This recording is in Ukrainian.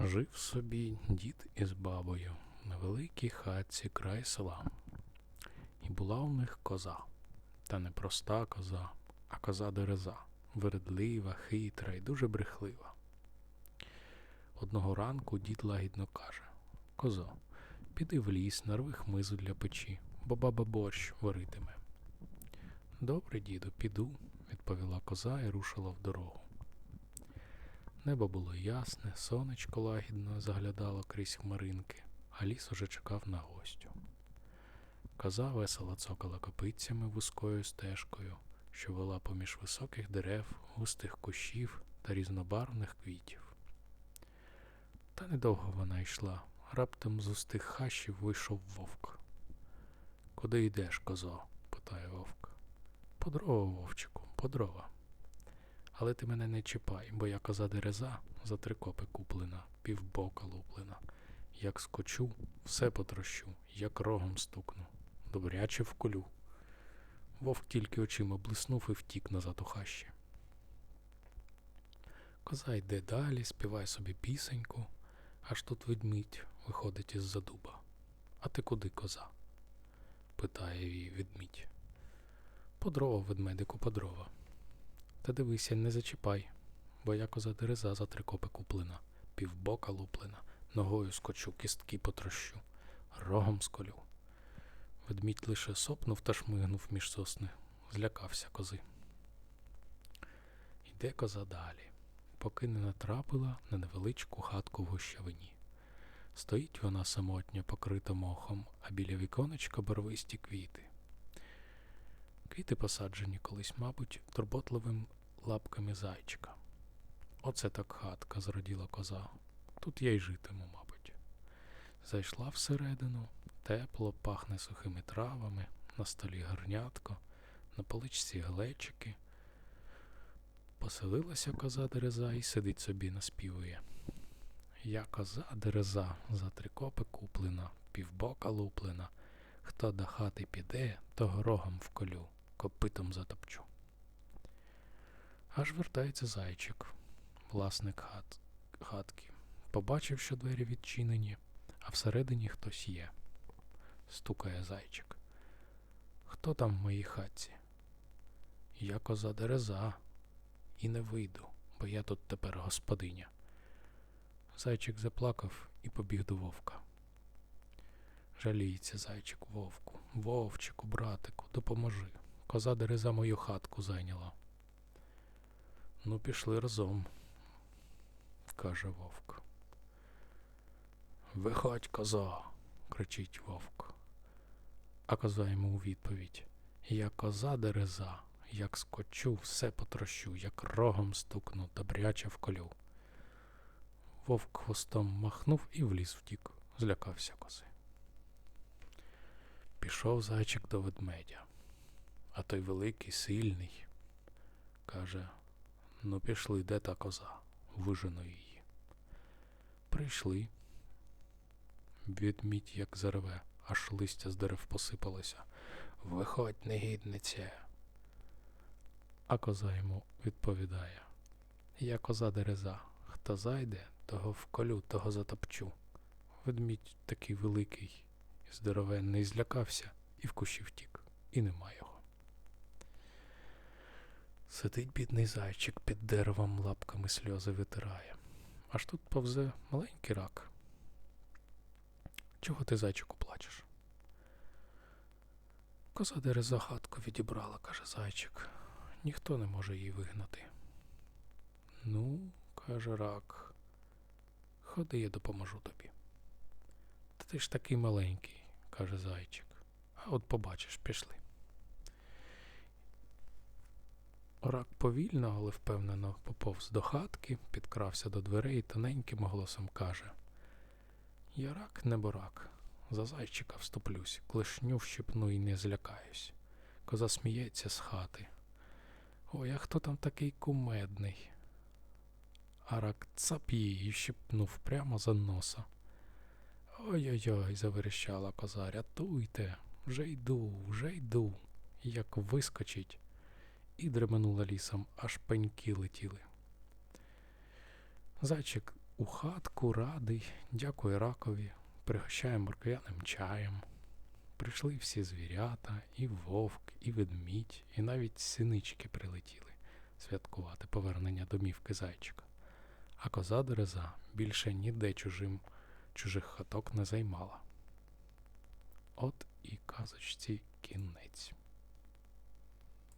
Жив собі дід із бабою на великій хатці край села. І була у них коза. Та не проста коза, а коза дереза, вередлива, хитра і дуже брехлива. Одного ранку дід лагідно каже Козо, піди в ліс, нарви хмизу для печі, бо баба борщ варитиме. Добре, діду, піду, відповіла коза і рушила в дорогу. Небо було ясне, сонечко лагідно заглядало крізь хмаринки, а ліс уже чекав на гостю. Коза весело цокала копитцями вузькою стежкою, що вела поміж високих дерев, густих кущів та різнобарвних квітів. Та недовго вона йшла, раптом з устих хащів вийшов вовк. Куди йдеш, козо? питає вовк. По дрова, вовчику, по дрова. Але ти мене не чіпай, бо я коза дереза за три копи куплена, півбока луплена. Як скочу, все потрощу, як рогом стукну, добряче вколю. Вовк тільки очима блиснув і втік назад у хащі. Коза йде далі, співає собі пісеньку, аж тут ведмідь виходить із-за дуба. А ти куди, коза? питає її ведмідь. По дрова, ведмедику, по дрова. Та дивися, не зачіпай, бо я коза дереза за три копи куплена, півбока луплена, ногою скочу, кістки потрощу, рогом сколю. Ведмідь лише сопнув та шмигнув між сосни, злякався кози. Йде коза далі, поки не натрапила на невеличку хатку в гущавині. Стоїть вона самотня, покрита мохом, а біля віконечка барвисті квіти. Квіти посаджені колись, мабуть, турботливим лапками зайчика. Оце так хатка зраділа коза. Тут я й житиму, мабуть. Зайшла всередину, тепло, пахне сухими травами, на столі гарнятко, на поличці глечики. Поселилася коза дереза і сидить собі наспівує. Я коза дереза, за три копи куплена, півбока луплена. Хто до хати піде, того рогом вколю, копитом затопчу. Аж вертається зайчик, власник хат, хатки. Побачив, що двері відчинені, а всередині хтось є. Стукає зайчик. Хто там в моїй хатці? Я коза дереза, і не вийду, бо я тут тепер господиня. Зайчик заплакав і побіг до вовка. Жаліється зайчик вовку. Вовчику, братику, допоможи. Коза дереза мою хатку зайняла. Ну, пішли разом, каже вовк. Виходь, коза, кричить вовк. А коза йому у відповідь Я коза дереза, як скочу, все потрощу, як рогом стукну, добряче вколю. Вовк хвостом махнув і в ліс втік, злякався кози. Пішов зайчик до ведмедя, а той великий, сильний, каже Ну, пішли, де та коза, вижену її. Прийшли. Ведмідь як зареве, аж листя з дерев посипалося. Виходь, негіднице. А коза йому відповідає Я коза дереза, хто зайде, того вколю, того затопчу. Ведмідь такий великий здоровенний злякався і в кущі втік, і нема його. Сидить бідний зайчик під деревом лапками сльози витирає. Аж тут повзе маленький рак. Чого ти, зайчику, плачеш? Коза дереза хатку відібрала, каже зайчик. Ніхто не може її вигнати. Ну, каже рак, ходи, я допоможу тобі. Та ти ж такий маленький, каже зайчик. А от побачиш, пішли. Рак повільно, але впевнено поповз до хатки, підкрався до дверей і тоненьким голосом каже Я рак, не борак, за зайчика вступлюсь, клешню вщипну і не злякаюсь. Коза сміється з хати. Ой, а хто там такий кумедний? А рак цап її і щипнув прямо за носа. Ой-ой-ой, заверещала коза, рятуйте, вже йду, вже йду. Як вискочить і дременула лісом, аж пеньки летіли. Зайчик У хатку радий, дякує ракові, пригощає морквяним чаєм. Прийшли всі звірята, і вовк, і ведмідь, і навіть синички прилетіли святкувати повернення домівки зайчика. А коза Дереза більше ніде чужим чужих хаток не займала. От і казочці кінець.